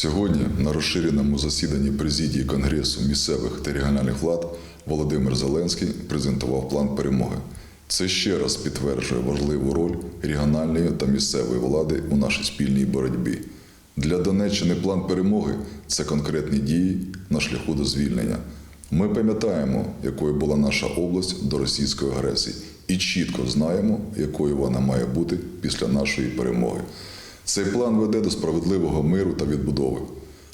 Сьогодні на розширеному засіданні президії Конгресу місцевих та регіональних влад Володимир Зеленський презентував план перемоги. Це ще раз підтверджує важливу роль регіональної та місцевої влади у нашій спільній боротьбі. Для Донеччини план перемоги це конкретні дії на шляху до звільнення. Ми пам'ятаємо, якою була наша область до російської агресії, і чітко знаємо, якою вона має бути після нашої перемоги. Цей план веде до справедливого миру та відбудови.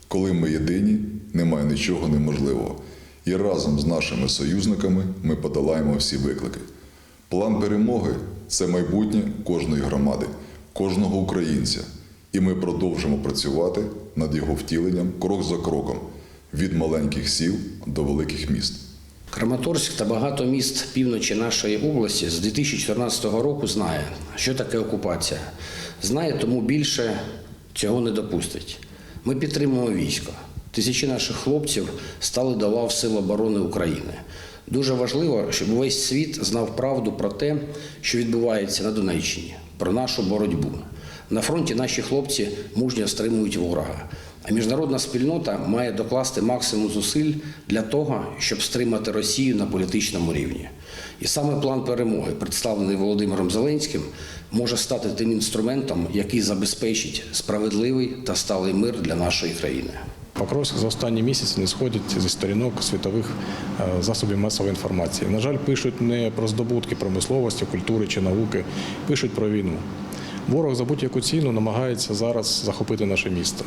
Коли ми єдині, немає нічого неможливого. І разом з нашими союзниками ми подолаємо всі виклики. План перемоги це майбутнє кожної громади, кожного українця. І ми продовжимо працювати над його втіленням крок за кроком від маленьких сіл до великих міст. Краматорськ та багато міст півночі нашої області з 2014 року знає, що таке окупація. Знає, тому більше цього не допустить. Ми підтримуємо військо. Тисячі наших хлопців стали до лав Сил оборони України. Дуже важливо, щоб увесь світ знав правду про те, що відбувається на Донеччині, про нашу боротьбу. На фронті наші хлопці мужньо стримують ворога. А міжнародна спільнота має докласти максимум зусиль для того, щоб стримати Росію на політичному рівні. І саме план перемоги, представлений Володимиром Зеленським, може стати тим інструментом, який забезпечить справедливий та сталий мир для нашої країни. Покровськ за останні місяці не сходить зі сторінок світових е, засобів масової інформації. На жаль, пишуть не про здобутки промисловості, культури чи науки, пишуть про війну. Ворог за будь-яку ціну намагається зараз захопити наше місто.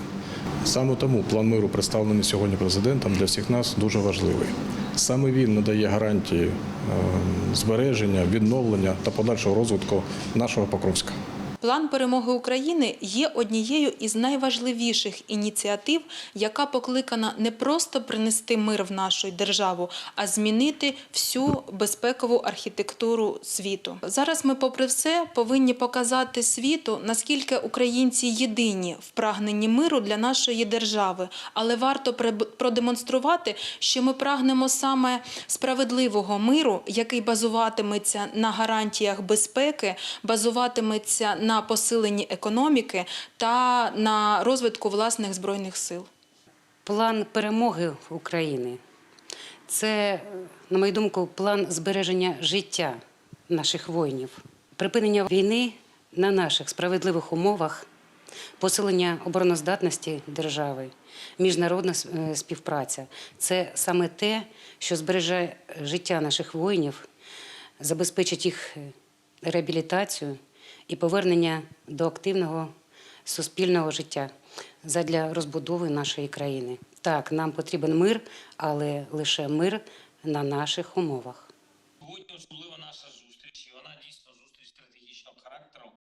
Саме тому план миру, представлений сьогодні президентом, для всіх нас дуже важливий. Саме він надає гарантії е, збереження, відновлення та подальшого розвитку нашого Покровська. План перемоги України є однією із найважливіших ініціатив, яка покликана не просто принести мир в нашу державу, а змінити всю безпекову архітектуру світу. Зараз ми, попри все, повинні показати світу, наскільки українці єдині в прагненні миру для нашої держави, але варто продемонструвати, що ми прагнемо саме справедливого миру, який базуватиметься на гарантіях безпеки, базуватиметься на посиленні економіки та на розвитку власних збройних сил. План перемоги України це, на мою думку, план збереження життя наших воїнів, припинення війни на наших справедливих умовах, посилення обороноздатності держави, міжнародна е, співпраця це саме те, що збереже життя наших воїнів, забезпечить їх е, реабілітацію і повернення до активного суспільного життя задля розбудови нашої країни. Так, нам потрібен мир, але лише мир на наших умовах. Будь особлива наша